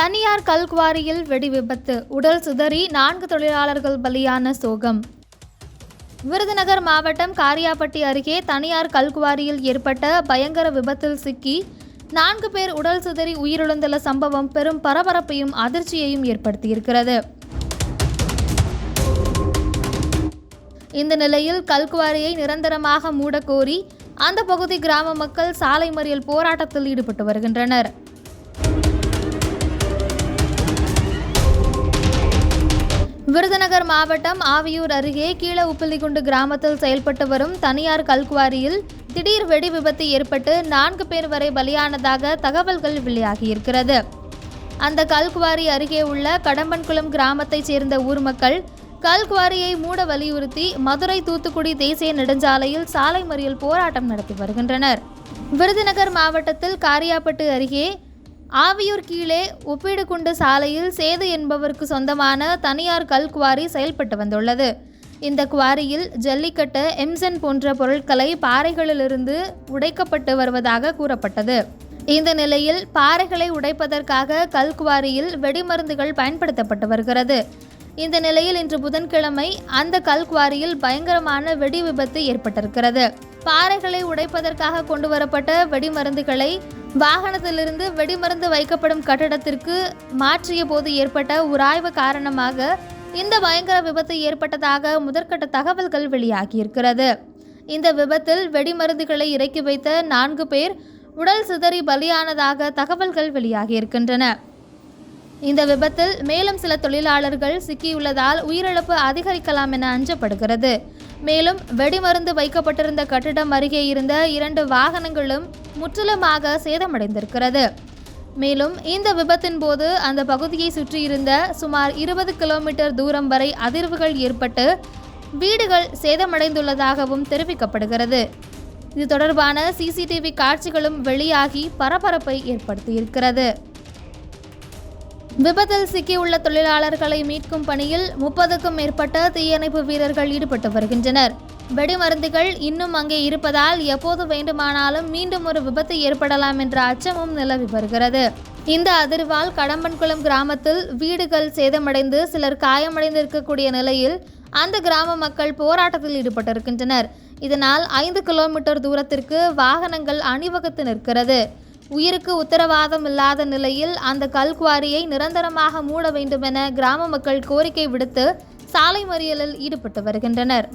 தனியார் கல்குவாரியில் வெடி விபத்து உடல் சிதறி நான்கு தொழிலாளர்கள் பலியான சோகம். விருதுநகர் மாவட்டம் காரியாப்பட்டி அருகே தனியார் கல்குவாரியில் ஏற்பட்ட பயங்கர விபத்தில் சிக்கி நான்கு பேர் உடல் சிதறி உயிரிழந்துள்ள சம்பவம் பெரும் பரபரப்பையும் அதிர்ச்சியையும் ஏற்படுத்தியிருக்கிறது. இந்த நிலையில் கல்குவாரியை நிரந்தரமாக மூடக்கோரி அந்த பகுதி கிராம மக்கள் சாலை மறியல் போராட்டத்தில் ஈடுபட்டு வருகின்றனர். விருதுநகர் மாவட்டம் ஆவியூர் அருகே கீழ உப்பிலிகுண்டு கிராமத்தில் செயல்பட்டு வரும் தனியார் கல்குவாரியில் திடீர் வெடி விபத்து ஏற்பட்டு நான்கு பேர் வரை பலியானதாக தகவல்கள் வெளியாகியிருக்கிறது. அந்த கல்குவாரி அருகே உள்ள கடம்பன்குளம் கிராமத்தைச் சேர்ந்த ஊர் மக்கள் கல்குவாரியை மூட வலியுறுத்தி மதுரை தூத்துக்குடி தேசிய நெடுஞ்சாலையில் சாலை மறியல் போராட்டம் நடத்தி வருகின்றனர். விருதுநகர் மாவட்டத்தில் காரியாப்பட்டு அருகே ஆவியூர் கீழே ஒப்பீடுகுண்டு சாலையில் சேது என்பவருக்கு சொந்தமான தனியார் கல் குவாரி செயல்பட்டு வந்துள்ளது. இந்த குவாரியில் ஜல்லிக்கட்டு எம்சன் போன்ற பொருட்களை பாறைகளிலிருந்து உடைக்கப்பட்டு வருவதாக கூறப்பட்டது. இந்த நிலையில் பாறைகளை உடைப்பதற்காக கல் குவாரியில் வெடிமருந்துகள் பயன்படுத்தப்பட்டு வருகிறது. இந்த நிலையில் இன்று புதன்கிழமை அந்த கல் குவாரியில் பயங்கரமான வெடி விபத்து ஏற்பட்டிருக்கிறது. பாறைகளை உடைப்பதற்காக கொண்டு வரப்பட்ட வெடிமருந்துகளை வாகனத்திலிருந்து வெடிமருந்து வைக்கப்படும் கட்டடத்திற்கு மாற்றிய போது ஏற்பட்ட உராய்வு காரணமாக இந்த பயங்கர விபத்து ஏற்பட்டதாக முதற்கட்ட தகவல்கள் வெளியாகியிருக்கிறது. இந்த விபத்தில் வெடிமருந்துகளை இறக்கி வைத்த நான்கு பேர் உடல் சிதறி பலியானதாக தகவல்கள் வெளியாகியிருக்கின்றன. இந்த விபத்தில் மேலும் சில தொழிலாளர்கள் சிக்கியுள்ளதால் உயிரிழப்பு அதிகரிக்கலாம் என அஞ்சப்படுகிறது. மேலும் வெடிமருந்து வைக்கப்பட்டிருந்த கட்டிடம் அருகே இருந்த இரண்டு வாகனங்களும் முற்றிலுமாக சேதமடைந்திருக்கிறது. மேலும் இந்த விபத்தின் போது அந்த பகுதியை சுற்றியிருந்த சுமார் இருபது கிலோமீட்டர் தூரம் வரை அதிர்வுகள் ஏற்பட்டு வீடுகள் சேதமடைந்துள்ளதாகவும் தெரிவிக்கப்படுகிறது. இது தொடர்பான சிசிடிவி காட்சிகளும் வெளியாகி பரபரப்பை ஏற்படுத்தியிருக்கிறது. விபத்தில் சிக்கியுள்ள தொழிலாளர்களை மீட்கும் பணியில் முப்பதுக்கும் மேற்பட்ட தீயணைப்பு வீரர்கள் ஈடுபட்டு வருகின்றனர். வெடிமருந்துகள் இன்னும் அங்கே இருப்பதால் எப்போது வேண்டுமானாலும் மீண்டும் ஒரு விபத்து ஏற்படலாம் என்ற அச்சமும் நிலவி வருகிறது. இந்த அதிர்வால் கடம்பன்குளம் கிராமத்தில் வீடுகள் சேதமடைந்து சிலர் காயமடைந்திருக்கக்கூடிய நிலையில் அந்த கிராம மக்கள் போராட்டத்தில் ஈடுபட்டிருக்கின்றனர். இதனால் ஐந்து கிலோமீட்டர் தூரத்திற்கு வாகனங்கள் அணிவகுத்து நிற்கிறது. உயிருக்கு உத்தரவாதம் இல்லாத நிலையில் அந்த கல்குவாரியை நிரந்தரமாக மூட வேண்டுமென கிராம மக்கள் கோரிக்கை விடுத்து சாலை மறியலில் ஈடுபட்டு வருகின்றனர்.